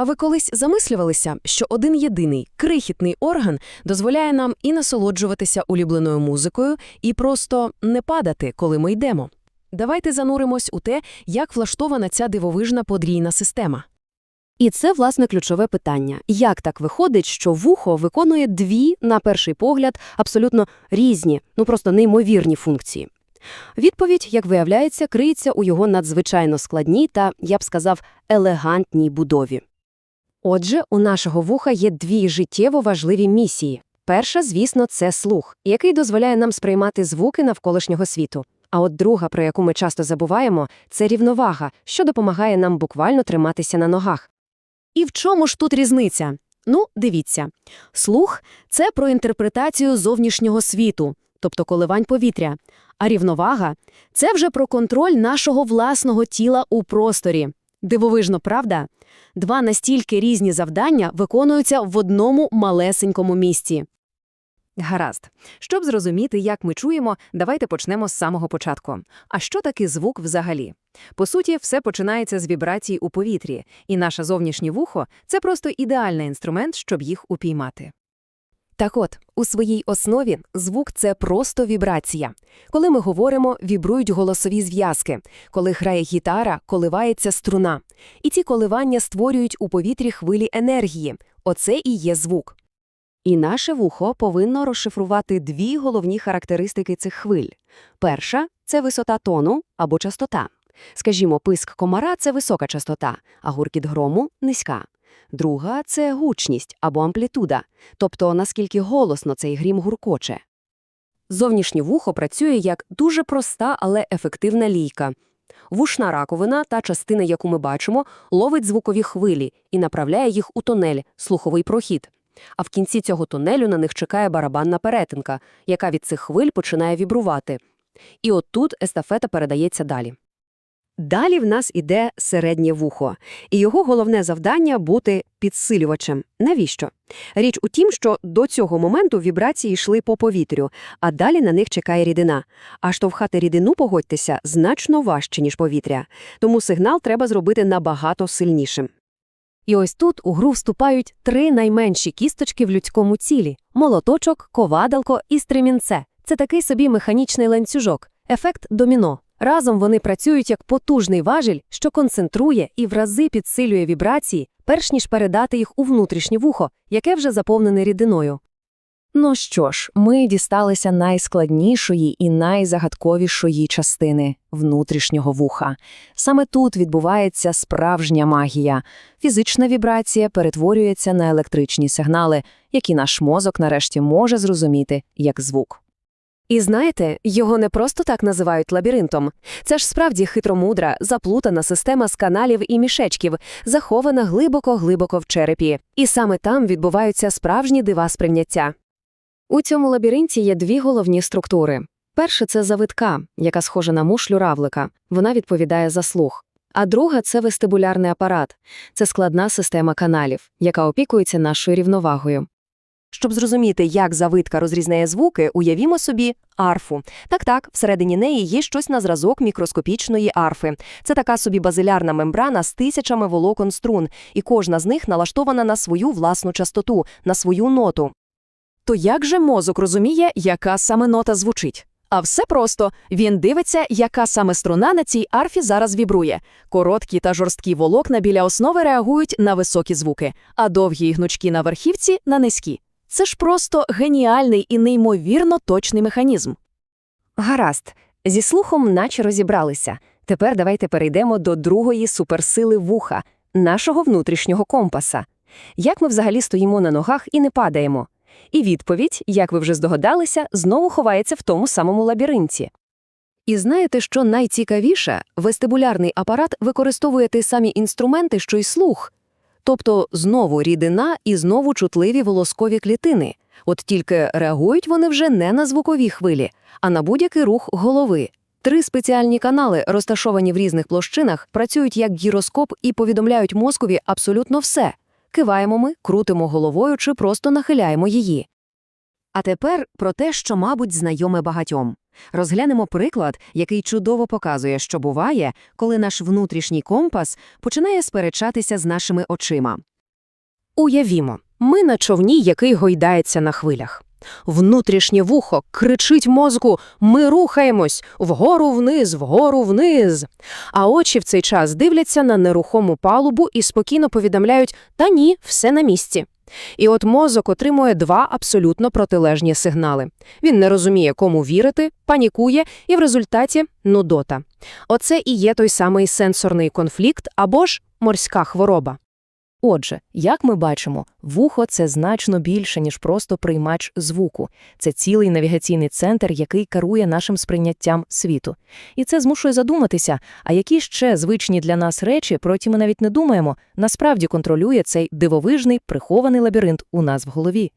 А ви колись замислювалися, що один єдиний крихітний орган дозволяє нам і насолоджуватися улюбленою музикою, і просто не падати, коли ми йдемо? Давайте зануримось у те, як влаштована ця дивовижна подрійна система. І це, власне, ключове питання. Як так виходить, що вухо виконує дві, на перший погляд, абсолютно різні, ну просто неймовірні функції? Відповідь, як виявляється, криється у його надзвичайно складній та, я б сказав, елегантній будові. Отже, у нашого вуха є дві життєво важливі місії. Перша, звісно, це слух, який дозволяє нам сприймати звуки навколишнього світу. А от друга, про яку ми часто забуваємо, це рівновага, що допомагає нам буквально триматися на ногах. І в чому ж тут різниця? Ну, дивіться. Слух – це про інтерпретацію зовнішнього світу, тобто коливань повітря. А рівновага – це вже про контроль нашого власного тіла у просторі. Дивовижно, правда? Два настільки різні завдання виконуються в одному малесенькому місці. Гаразд. Щоб зрозуміти, як ми чуємо, давайте почнемо з самого початку. А що таке звук взагалі? По суті, все починається з вібрацій у повітрі, і наше зовнішнє вухо – це просто ідеальний інструмент, щоб їх упіймати. Так от, у своїй основі звук – це просто вібрація. Коли ми говоримо, вібрують голосові зв'язки. Коли грає гітара, коливається струна. І ці коливання створюють у повітрі хвилі енергії. Оце і є звук. І наше вухо повинно розшифрувати дві головні характеристики цих хвиль. Перша – це висота тону або частота. Скажімо, писк комара – це висока частота, а гуркіт грому – низька. Друга – це гучність або амплітуда, тобто наскільки голосно цей грім гуркоче. Зовнішнє вухо працює як дуже проста, але ефективна лійка. Вушна раковина, та частина, яку ми бачимо, ловить звукові хвилі і направляє їх у тунель, слуховий прохід. А в кінці цього тунелю на них чекає барабанна перетинка, яка від цих хвиль починає вібрувати. І от тут естафета передається далі. Далі в нас іде середнє вухо, і його головне завдання – бути підсилювачем. Навіщо? Річ у тім, що до цього моменту вібрації йшли по повітрю, а далі на них чекає рідина. А штовхати рідину, погодьтеся, значно важче, ніж повітря. Тому сигнал треба зробити набагато сильнішим. І ось тут у гру вступають три найменші кісточки в людському цілі – молоточок, ковадалко і стремінце. Це такий собі механічний ланцюжок, ефект доміно. Разом вони працюють як потужний важіль, що концентрує і в рази підсилює вібрації, перш ніж передати їх у внутрішнє вухо, яке вже заповнене рідиною. Ну що ж, ми дісталися найскладнішої і найзагадковішої частини внутрішнього вуха. Саме тут відбувається справжня магія. Фізична вібрація перетворюється на електричні сигнали, які наш мозок нарешті може зрозуміти як звук. І знаєте, його не просто так називають лабіринтом. Це ж справді хитромудра, заплутана система з каналів і мішечків, захована глибоко-глибоко в черепі. І саме там відбуваються справжні дива сприйняття. У цьому лабіринті є дві головні структури. Перша – це завитка, яка схожа на мушлю равлика. Вона відповідає за слух. А друга – це вестибулярний апарат. Це складна система каналів, яка опікується нашою рівновагою. Щоб зрозуміти, як завитка розрізняє звуки, уявімо собі арфу. Так-так, всередині неї є щось на зразок мікроскопічної арфи. Це така собі базилярна мембрана з тисячами волокон струн, і кожна з них налаштована на свою власну частоту, на свою ноту. То як же мозок розуміє, яка саме нота звучить? А все просто. Він дивиться, яка саме струна на цій арфі зараз вібрує. Короткі та жорсткі волокна біля основи реагують на високі звуки, а довгі і гнучкі на верхівці – на низькі. Це ж просто геніальний і неймовірно точний механізм. Гаразд, зі слухом наче розібралися. Тепер давайте перейдемо до другої суперсили вуха, нашого внутрішнього компаса. Як ми взагалі стоїмо на ногах і не падаємо? І відповідь, як ви вже здогадалися, знову ховається в тому самому лабіринті. І знаєте, що найцікавіше? Вестибулярний апарат використовує ті самі інструменти, що й слух. Тобто знову рідина і знову чутливі волоскові клітини. От тільки реагують вони вже не на звукові хвилі, а на будь-який рух голови. Три спеціальні канали, розташовані в різних площинах, працюють як гіроскоп і повідомляють мозкові абсолютно все. Киваємо ми, крутимо головою чи просто нахиляємо її. А тепер про те, що, мабуть, знайоме багатьом. Розглянемо приклад, який чудово показує, що буває, коли наш внутрішній компас починає сперечатися з нашими очима. Уявімо, ми на човні, який гойдається на хвилях. Внутрішнє вухо кричить мозку «Ми рухаємось! Вгору вниз, вгору вниз!» А очі в цей час дивляться на нерухому палубу і спокійно повідомляють «Та ні, все на місці». І от мозок отримує два абсолютно протилежні сигнали. Він не розуміє, кому вірити, панікує і в результаті – нудота. Оце і є той самий сенсорний конфлікт або ж морська хвороба. Отже, як ми бачимо, вухо – це значно більше, ніж просто приймач звуку. Це цілий навігаційний центр, який керує нашим сприйняттям світу. І це змушує задуматися, а які ще звичні для нас речі, про які ми навіть не думаємо, насправді контролює цей дивовижний прихований лабіринт у нас в голові.